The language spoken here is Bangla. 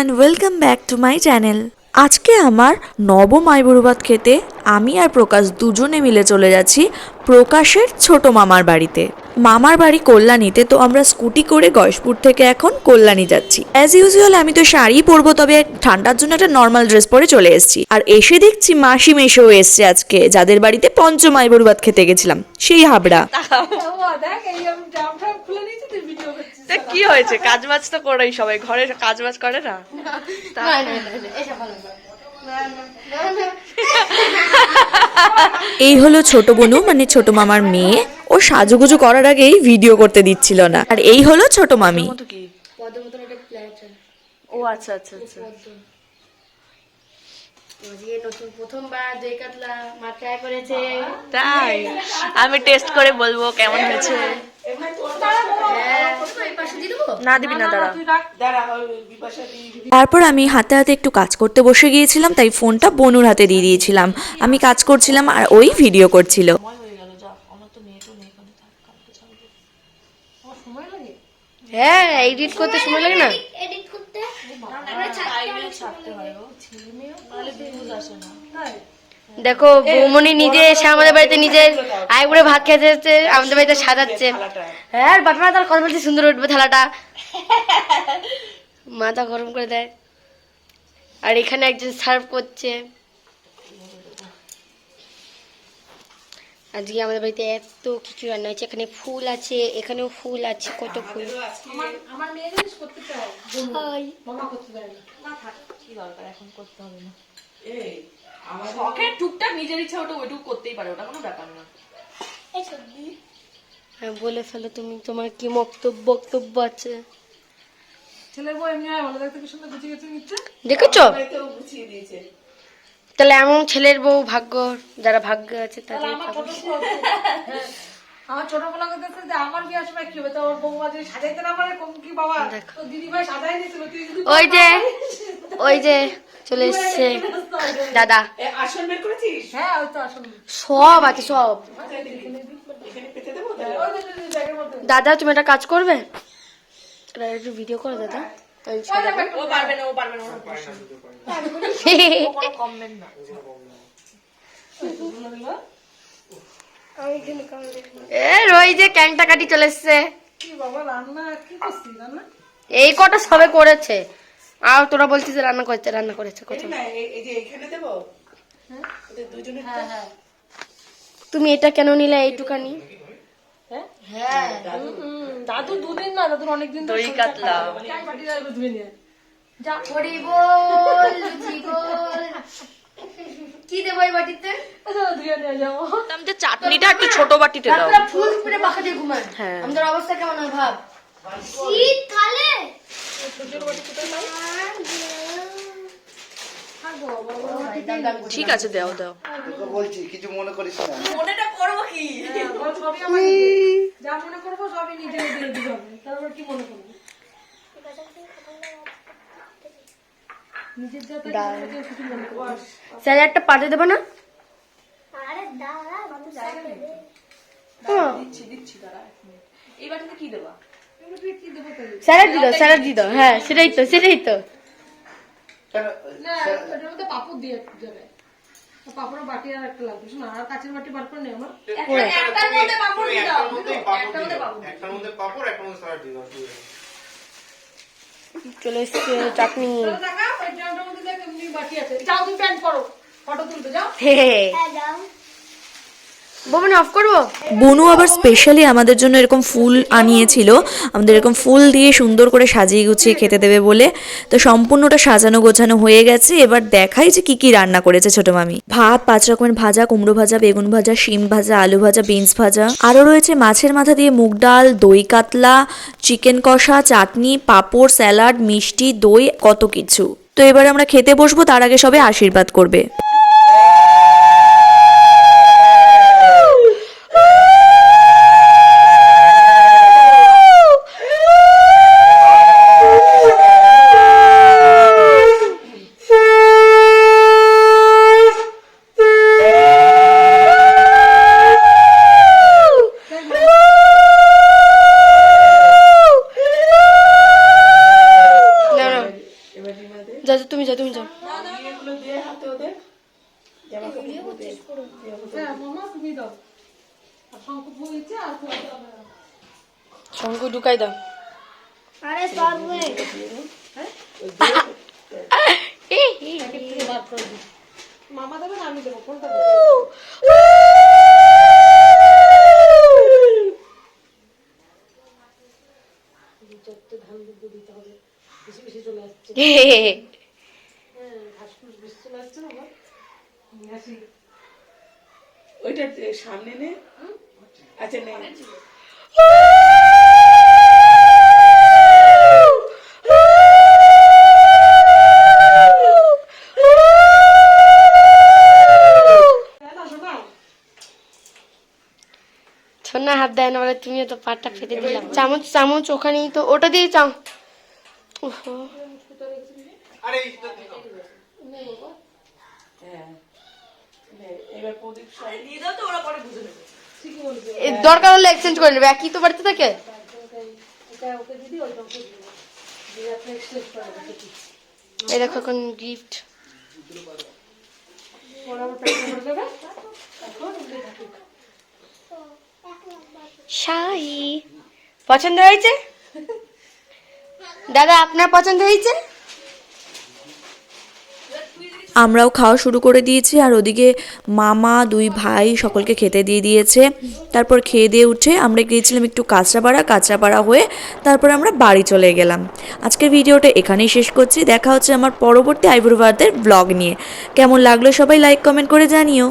Everyone welcome back to my channel আজকে আমার নবম আইবুড়োভাত খেতে আমি আর প্রকাশ দুজনে মিলে চলে যাচ্ছি প্রকাশের ছোট মামার বাড়িতে। মামার বাড়ি কল্যাণীতে, তো আমরা স্কুটি করে গয়েশপুর থেকে এখন কল্যাণী যাচ্ছি। অ্যাজ ইউজুয়াল আমি তো শাড়ি পরবো, তবে ঠান্ডার জন্য একটা নর্মাল ড্রেস পরে চলে এসেছি। আর এসে দেখছি মাসি মেশেও এসছে আজকে, যাদের বাড়িতে পঞ্চম আইবুড়োভাত খেতে গেছিলাম। সেই হাবড়া। তা কি হয়েছে? কাজ বাজ তো করেই সবাই। ঘরে কাজ বাজ করে না? এই হলো ছোট বনু মানে ছোট মামার মেয়ে। ও সাজুগুজু করার আগেই ভিডিও করতে দিচ্ছিল না। আর এই হলো ছোট মামি। ও আচ্ছা আচ্ছা আচ্ছা। আজকে নতুন প্রথমবার দই কাতলা মা ট্রাই করেছে। তাই? আমি টেস্ট করে বলব কেমন হয়েছে। না দিবি না দাঁড়া। তারপর আমি হাতে হাতে একটু কাজ করতে বসে গিয়েছিলাম তাই ফোনটা বনুর হাতে দিয়ে দিয়েছিলাম। আমি কাজ করছিলাম আর ওই ভিডিও করছিল। হ্যাঁ এডিট করতে সময় লাগে না? দেখো বৌমনি নিজে এসে আমাদের বাড়িতে নিজের আইবুড়ে ভাত খেতে যাচ্ছে আমাদের বাড়িতে সাজাচ্ছে। হ্যাঁ বাটনা তার কথা বলছে সুন্দর উঠবে থালাটা। মাথা গরম করে দেয়। আর এখানে একজন সার্ভ করছে। আজকে আমাদের বাড়িতে এত কিছু রান্না হয়েছে এখানে ফুল আছে এখানেও ফুল আছে কত ফুল। হাই। শখের টুকটাক নিজের ইচ্ছা ওটা ওইটুকু করতেই পারে ওটা কোনো ব্যাপার না। হ্যাঁ বলে ফেলো তুমি তোমার কি বক্তব্য বক্তব্য আছে? ছেলের বউ এমনি ভালো দেখতে কি সুন্দর গুছিয়ে গুছিয়ে নিচ্ছে? দেখেছ? তাহলে এমন ছেলের বউ ভাগ্য যারা ভাগ্য আছে তাদের আমার ভাগ্য। ছোট বউ- হ্যাঁ। আমার ছোট বলা করতেছে যে আমার বিয়ে সময় কি হবে? তো ওর বৌমা যদি সাজাইতে না পারে কম কি বাবা? তো দিদি ভাই সাজাই দিয়েছিল তুই যদি ওই যে ওই যে চলে এসছে। দাদা। আসন বের করেছিস? হ্যাঁ ওই তো আসুন সব আছে সব। দাদা তুমি একটা কাজ করবে? একটু ভিডিও করো দাদা। ওই যে ক্যাংটা কাটি চলে এসছে। কি বাবা রান্না কি করছিস রান্না? এই কটা সবে করেছে। আর তোরা বলছিস যে রান্না করেছে রান্না করেছে কত? এই যে এখানে দেবো? ওদের দুজনে হ্যাঁ হ্যাঁ। তুমি এটা কেন নিলে এইটুকানি হ্যাঁ? দাদু। দুদিন না দাদুর অনেকদিন দই কি দেবো এই বাটিতে? আচ্ছা চাটনিটা একটু ছোট বাটিতে দাও। ফুল দিয়ে ঘুমায়। হ্যাঁ। আমাদের অবস্থা কেমন হয় ভাব? ঠিক আছে দাও দাও। বলছি কিছু মনে করিস না। মনেটা করব কি? হ্যাঁ, যা মনে করব সবই নিজে নিজে দিতে হবে তারপর কি মনে করব? পাতে দেবো না। দিচ্ছি দিচ্ছি দাঁড়া এক এই বাটিতে কি দেবা? স্যালাড দিদ স্যালাড দিদ হ্যাঁ সেটাই তো সেটাই তো। না এটার মধ্যে পাপড় দিয়ে যাবে। পাপড়ের বাটি আর একটা লাগবে। শোনো আর কাঁচের বাটি বার করে নেই আমার একটার মধ্যে পাপড় দিয়ে দাও। একটার মধ্যে পাপড় একটার মধ্যে স্যালাড দিয়ে দাও চলে এসছে চাটনি। বাটি আছে। যাও তুমি প্যান্ট করো ফটো তুলতে যাও। হে হে বোমনে অফ করব? বনু আবার স্পেশালি আমাদের জন্য এরকম ফুল আনিয়েছিল। আমাদের এরকম ফুল দিয়ে সুন্দর করে সাজিয়ে গুছিয়ে খেতে দেবে বলে। তো সম্পূর্ণটা সাজানো গোছানো হয়ে গেছে। এবার দেখাই যে কি কি রান্না করেছে ছোট মামি। ভাত, পাঁচ রকমের ভাজা, কুমড়ো ভাজা, বেগুন ভাজা, শিম ভাজা, আলু ভাজা, বিনস ভাজা। আরও রয়েছে মাছের মাথা দিয়ে মুগ ডাল, দই কাতলা, চিকেন কষা, চাটনি, পাঁপড়, স্যালাড, মিষ্টি, দই, কত কিছু। তো এবার আমরা খেতে বসবো, তার আগে সবে আশীর্বাদ করবে। শঙ্কু ঢুকাই দাও। আরে দিই। মামা দেবে না আমি দেবো। কোনটা চলে আসছে। হ্যাঁ আসছে না ওইটা সামনে নে। আচ্ছা নে। সোনা হাত দেয় না বলে তুমিও তো পাটটা ফেটে দিলাম। চামচ চামচ ওখানেই তো ওটা দিয়ে চাও ওহো। আরে এবার দরকার হলে এক্সচেঞ্জ করে নেবে একই তো বাড়িতে থাকে। এই দেখো এখন গিফট শাহি পছন্দ হয়েছে? দাদা আপনার পছন্দ হয়েছে? আমরাও খাওয়া শুরু করে দিয়েছি আর ওদিকে মামা, দুই ভাই সকলকে খেতে দিয়ে দিয়েছে। তারপর খেয়ে দিয়ে উঠে আমরা গিয়েছিলাম একটু কাঁচরাপাড়া কাঁচরাপাড়া হয়ে তারপর আমরা বাড়ি চলে গেলাম। আজকের ভিডিওটা এখানেই শেষ করছি। দেখা হচ্ছে আমার পরবর্তী আইব্রোভারদের ব্লগ নিয়ে। কেমন লাগল সবাই লাইক কমেন্ট করে জানিও।